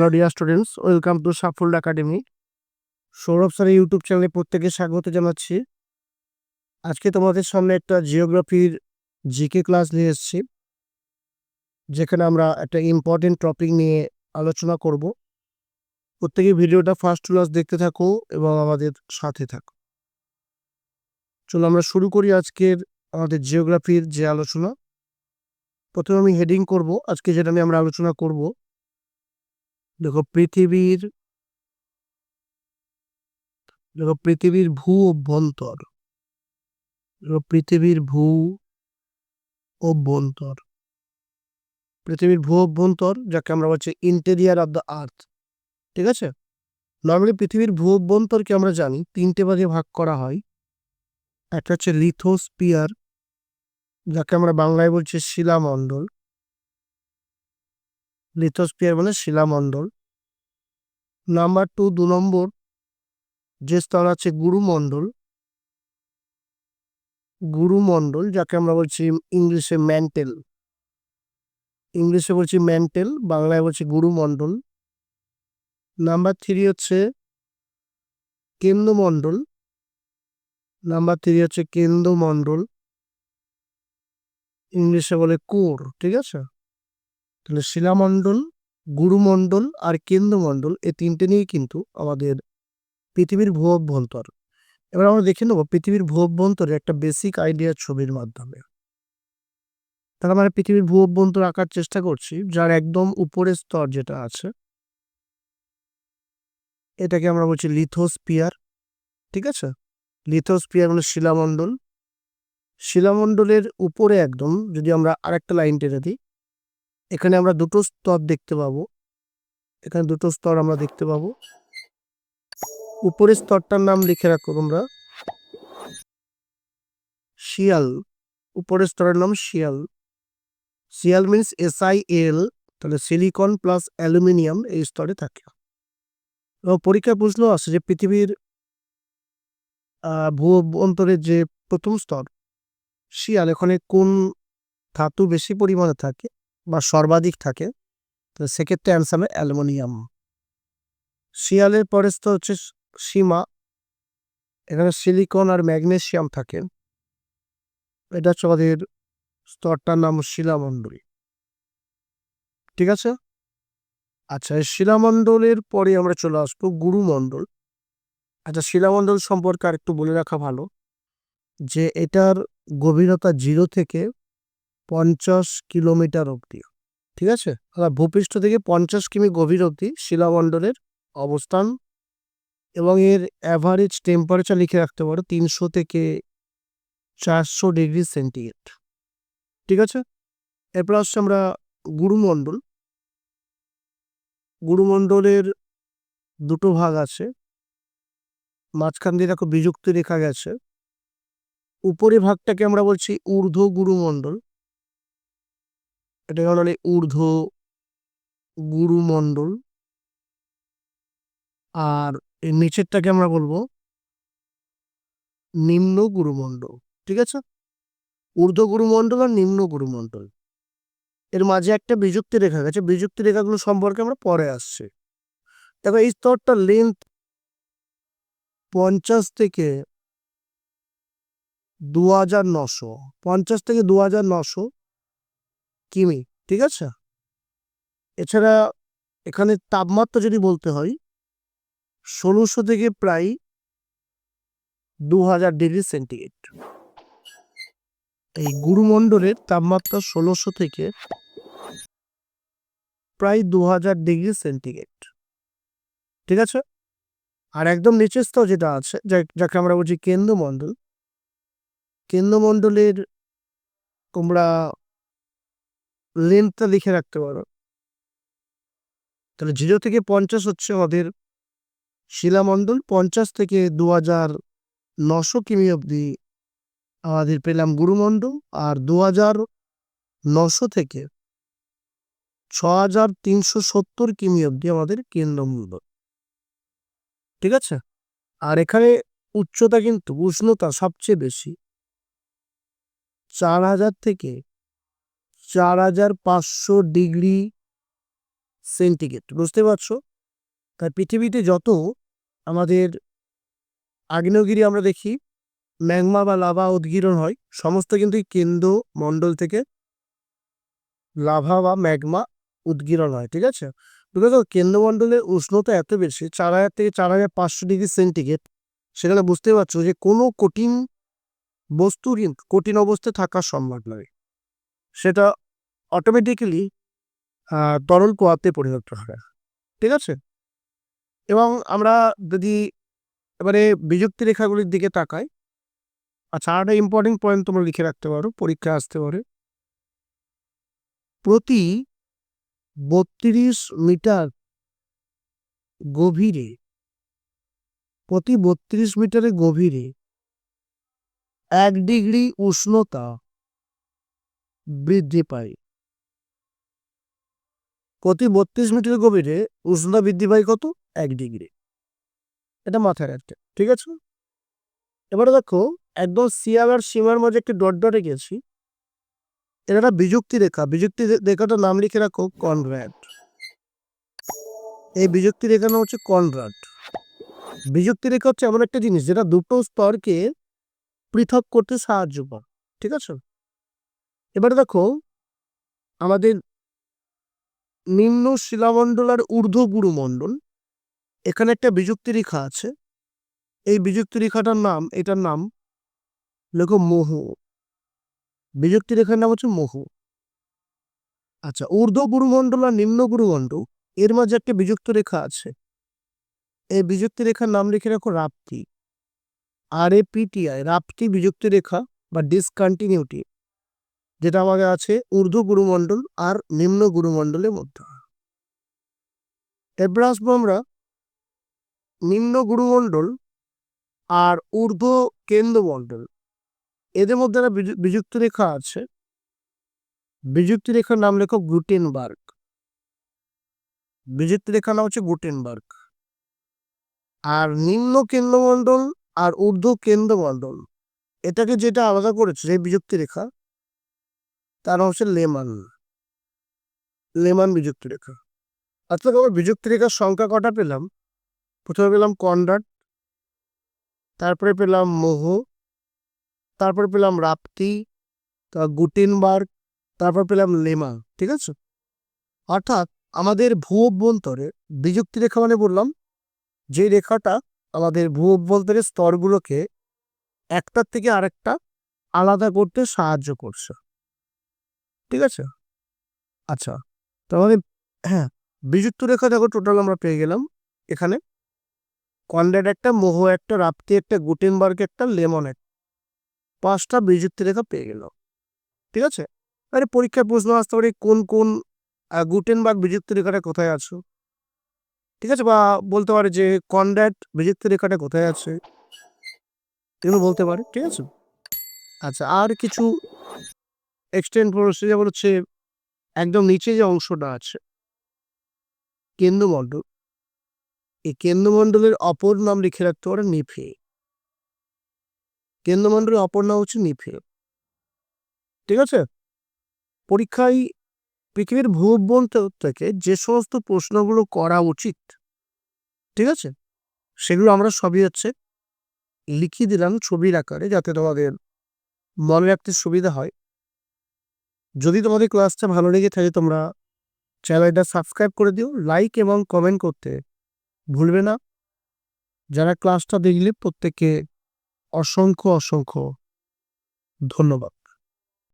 Hello dear students welcome to Safalya academy Sourav স্যারের YouTube চ্যানেলে প্রত্যেকে স্বাগত জানাচ্ছি। আজকে তোমাদের সামনে একটা জিওগ্রাফির জিকে ক্লাস নিয়ে এসেছি। যেখানে আমরা একটা ইম্পর্টেন্ট টপিক নিয়ে আলোচনা করব। প্রত্যেকে ভিডিওটা ফার্স্ট ক্লাস দেখতে থাকো এবং আমাদের সাথে থাকো। চলো আমরা শুরু করি আজকের আমাদের জিওগ্রাফির যে আলোচনা। প্রথমে আমি হেডিং করব। আজকে যেটা নিয়ে আমরা আলোচনা করব দেখো, পৃথিবীর দেখো, পৃথিবীর ভূ অভ্যন্তর দেখো, পৃথিবীর ভূ অভ্যন্তর পৃথিবীর ভূ অভ্যন্তর যাকে আমরা বলছি ইন্টেরিয়ার অফ দ্য আর্থ ঠিক আছে? নর্মালি পৃথিবীর ভূ অভ্যন্তরকে আমরা জানি, তিনটে ভাগে ভাগ করা হয়। একটা হচ্ছে লিথোস্পিয়ার যাকে আমরা বাংলায় বলছি শিলামণ্ডল। লিথোস্পিয়ার মানে শিলামণ্ডল। নাম্বার টু, দু নম্বর, যে স্তর আছে গুরুমণ্ডল। গুরুমণ্ডল, যাকে আমরা বলছি ইংলিশে ম্যান্টেল। ইংলিশে বলছি ম্যান্টেল, বাংলায় বলছি গুরুমণ্ডল। নাম্বার থ্রি হচ্ছে কেন্দ্রমণ্ডল। নাম্বার থ্রি হচ্ছে কেন্দ্রমণ্ডল। ইংলিশে বলে কোর, ঠিক আছে? তাহলে শিলামণ্ডল, গুরুমণ্ডল আর কেন্দ্রমণ্ডল এই তিনটে নিয়েই কিন্তু আমাদের পৃথিবীর ভূ অভ্যন্তর এবার আমরা দেখে নেব পৃথিবীর ভূ অভ্যন্তরে একটা বেসিক আইডিয়া ছবির মাধ্যমে। তাহলে আমরা পৃথিবীর ভূ অভ্যন্তর আঁকার চেষ্টা করছি, যার একদম উপরের স্তর যেটা আছে। এটাকে আমরা বলছি লিথোস্পিয়ার ঠিক আছে? লিথোস্পিয়ার মানে শিলামণ্ডল। শিলামণ্ডলের উপরে একদম যদি আমরা আরেকটা লাইন টেনে দিই এখানে আমরা দুটো স্তর দেখতে পাবো। এখানে দুটো স্তর আমরা দেখতে পাবো। উপরের স্তরটার নাম লিখে রাখো তোমরা। শিয়াল। উপরের স্তরের নাম শিয়াল। শিয়াল মিনস এসআই এল তাহলে সিলিকন প্লাস অ্যালুমিনিয়াম এই স্তরে থাকে। পরীক্ষায় প্রশ্ন আসে যে পৃথিবীর ভূ অন্তরের যে প্রথম স্তর, শিয়াল এখানে কোন ধাতু বেশি পরিমাণে থাকে? সর্বাধিক থাকে, তো সেক্ষেত্রে অ্যান্সার হবে অ্যালুমিনিয়াম। শিয়ালের পরের স্তর হচ্ছে সীমা। এখানে সিলিকন আর ম্যাগনেশিয়াম থাকে। এটা হচ্ছে আমাদের স্তরটার নাম শিলামণ্ডলী। ঠিক আছে? আচ্ছা শিলামণ্ডলের পরে আমরা চলে আসব গুরুমণ্ডল। আচ্ছা শিলামণ্ডল সম্পর্কে আর একটু বলে রাখা ভালো যে এটার গভীরতা জিরো থেকে পঞ্চাশ কিলোমিটার অবধি। ঠিক আছে? অর্থাৎ ভূপৃষ্ঠ থেকে পঞ্চাশ কিমি গভীর অবধি শিলামণ্ডলের অবস্থান এবং এর অ্যাভারেজ টেম্পারেচার লিখে রাখতে পারো তিনশো থেকে চারশো ডিগ্রি সেন্টিগ্রেড। ঠিক আছে? এরপর আসছে আমরা গুরুমণ্ডল। গুরুমণ্ডলের দুটো ভাগ আছে। মাঝখান দিয়ে দেখো বিযুক্তি রেখা গেছে। উপরে ভাগটাকে আমরা বলছি ঊর্ধ্ব গুরুমণ্ডল। এটাকে আমরা বলি ঊর্ধ্ব গুরুমণ্ডল। আর এর নিচেরটাকে আমরা বলব নিম্ন গুরুমণ্ডল, ঠিক আছে? ঊর্ধ্ব গুরুমণ্ডল আর নিম্ন গুরুমণ্ডল। এর মাঝে একটা বিযুক্তি রেখা গেছে, বিযুক্তি রেখাগুলো সম্পর্কে আমরা পরে আসছি। দেখো, এই স্তরটার লেন্থ পঞ্চাশ থেকে দু হাজার নশো, পঞ্চাশ থেকে দু হাজার নশো কিমি, ঠিক আছে? এছাড়া এখানে তাপমাত্রা যদি বলতে হয়, ষোলোশো থেকে প্রায় দু হাজার ডিগ্রি সেন্টিগ্রেড। এই গুরুমণ্ডলের তাপমাত্রা ষোলোশো থেকে প্রায় দু হাজার ডিগ্রি সেন্টিগ্রেড। ঠিক আছে? আর একদম নিচের স্তর যেটা আছে যাকে আমরা বলছি কেন্দ্রমণ্ডল, কেন্দ্রমণ্ডলের তোমরা লেন্থটা লিখে রাখতে পারো। তাহলে জিরো থেকে পঞ্চাশ হচ্ছে আমাদের শিলামণ্ডল, পঞ্চাশ থেকে দু হাজার নশো কিমি অবধি আমাদের পেলাম গুরুমণ্ডল আর দু হাজার নশো থেকে ছ হাজার তিনশো সত্তর কিমি অবধি আমাদের কেন্দ্রমণ্ডল। ঠিক আছে? আর এখানে উচ্চতা কিন্তু উষ্ণতা সবচেয়ে বেশি। চার হাজার থেকে চার হাজার পাঁচশো ডিগ্রি সেন্টিগ্রেড, বুঝতে পারছ? তাই পৃথিবীতে যত আমাদের আগ্নেয়গিরি আমরা দেখি, ম্যাগমা বা লাভা উদ্গীরণ হয়, সমস্ত কিন্তু কেন্দ্র মণ্ডল থেকে লাভা বা ম্যাগমা উদ্গীরণ হয়, ঠিক আছে? বিকজ কেন্দ্রমণ্ডলের উষ্ণতা এত বেশি, চার হাজার থেকে চার হাজার পাঁচশো ডিগ্রি সেন্টিগ্রেড, সেখানে বুঝতে পারছ যে কোনো কঠিন কিন্তু কঠিন অবস্থায় থাকা সম্ভব নয়। সেটা অটোমেটিক্যালি তরল পোয়াতে পরিণত হয়, ঠিক আছে? এবং আমরা যদি এবারে বিযুক্তি রেখাগুলির দিকে তাকাই আচ্ছা আর একটা ইম্পর্টেন্ট পয়েন্ট তোমরা লিখে রাখতে পারো পরীক্ষা আসতে পারে। প্রতি বত্রিশ মিটার গভীরে, প্রতি বত্রিশ মিটারে গভীরে এক ডিগ্রি উষ্ণতা বৃদ্ধি পায়। প্রতি বত্রিশ মিটার গভীরে উষ্ণতা বৃদ্ধি পায় কত? এক ডিগ্রি। এটা মাথায় রাখতে, ঠিক আছে? এবারে দেখো, একদম সিয়ার আর সীমার মাঝে একটি ডট ডটে গেছি। এটা একটা বিযুক্তি রেখা, বিযুক্তি রে- রেখাটার নাম লিখে রাখো কনভ্যাট এই বিযুক্তি রেখার নাম হচ্ছে কনভ্যাট বিযুক্তি রেখা হচ্ছে এমন একটা জিনিস যেটা দুটো স্তরকে পৃথক করতে সাহায্য করে, ঠিক আছে? এবারে দেখো, আমাদের নিম্ন শিলামণ্ডল আর ঊর্ধ্ব গুরুমণ্ডল এখানে একটা বিযুক্তি রেখা আছে। এই বিযুক্তি রেখাটার নাম, এটার নাম লেখো মোহ। বিযুক্তি রেখার নাম হচ্ছে মোহ। আচ্ছা ঊর্ধ্ব গুরুমণ্ডল আর নিম্ন গুরুমণ্ডল এর মাঝে একটা বিযুক্ত রেখা আছে। এই বিযুক্তি রেখার নাম লিখে রাখো রাপ্তি। আর এ পিটিআই রাপ্তি বিযুক্তি রেখা বা ডিসকন্টিনিউটি যেটা আমাদের আছে ঊর্ধ্ব গুরুমণ্ডল আর নিম্ন গুরুমণ্ডলের মধ্যে। এরপর আসব আমরা নিম্ন গুরুমণ্ডল আর ঊর্ধ্ব কেন্দ্রমণ্ডল। এদের মধ্যে একটা বিযু- বিযুক্ত রেখা আছে। বিযুক্তি রেখার নাম লেখো গুটেনবার্গ। বিযুক্তি রেখার নাম হচ্ছে গুটেনবার্গ। আর নিম্ন কেন্দ্রমণ্ডল আর ঊর্ধ্ব কেন্দ্রমণ্ডল, এটাকে যেটা আলাদা করেছে, সেই বিযুক্তি রেখা তার হচ্ছে লেমান। লেমান বিযুক্তি রেখা। অর্থাৎ আমরা বিযুক্তি রেখার সংখ্যা কটা পেলাম? প্রথমে পেলাম কন্ডাট তারপরে পেলাম মোহ, তারপরে পেলাম রাপ্তি গুটেনবার্গ, তারপর পেলাম লেমা, ঠিক আছে? অর্থাৎ আমাদের ভূ অভ্যন্তরে বিযুক্তি রেখা মানে বললাম, যে রেখাটা আমাদের ভূ অভ্যন্তরের স্তরগুলোকে একটার থেকে আরেকটা আলাদা করতে সাহায্য করছে। ঠিক আছে? আচ্ছা তো আমাদের হ্যাঁ বিযুক্ত রেখা দেখো টোটাল আমরা পেয়ে গেলাম এখানে। কন্ডেট একটা, মোহ একটা, রাপ্তি একটা, গুটেনবার্গ একটা, লেমন একটা পাঁচটা বিযুক্তি রেখা পেয়ে গেলাম। ঠিক আছে? আরে পরীক্ষায় প্রশ্ন আসতে পারে কোন কোন গুটেনবার্গ বিযুক্তি রেখাটা কোথায় আছো? ঠিক আছে? বা বলতে পারে যে কনড্যাট বিযুক্তি রেখাটা কোথায় আছে? এগুলো বলতে পারে, ঠিক আছে? আচ্ছা আর কিছু এক্সটেন্ড প্রশ্ন যেমন হচ্ছে একদম নিচে যে অংশটা আছে, কেন্দ্রমণ্ডল, এই কেন্দ্রমণ্ডলের অপর নাম লিখে রাখতে পারে নিফে। কেন্দ্রমণ্ডলের অপর নাম হচ্ছে নিফে। ঠিক আছে? পরীক্ষায় পৃথিবীর ভূঅভ্যন্তর থেকে যে সমস্ত প্রশ্নগুলো করা উচিত, ঠিক আছে? সেগুলো আমরা সবই হচ্ছে লিখিয়ে দিলাম ছবির আকারে যাতে তোমাদের মনে রাখতে সুবিধা হয়। যদি তোমাদের ক্লাসটা ভালো লেগে থাকে, তোমরা চ্যানেলটা সাবস্ক্রাইব করে দিও, লাইক এবং কমেন্ট করতে ভুলবে না। যারা ক্লাসটা দেখলে প্রত্যেককে অসংখ্য অসংখ্য ধন্যবাদ।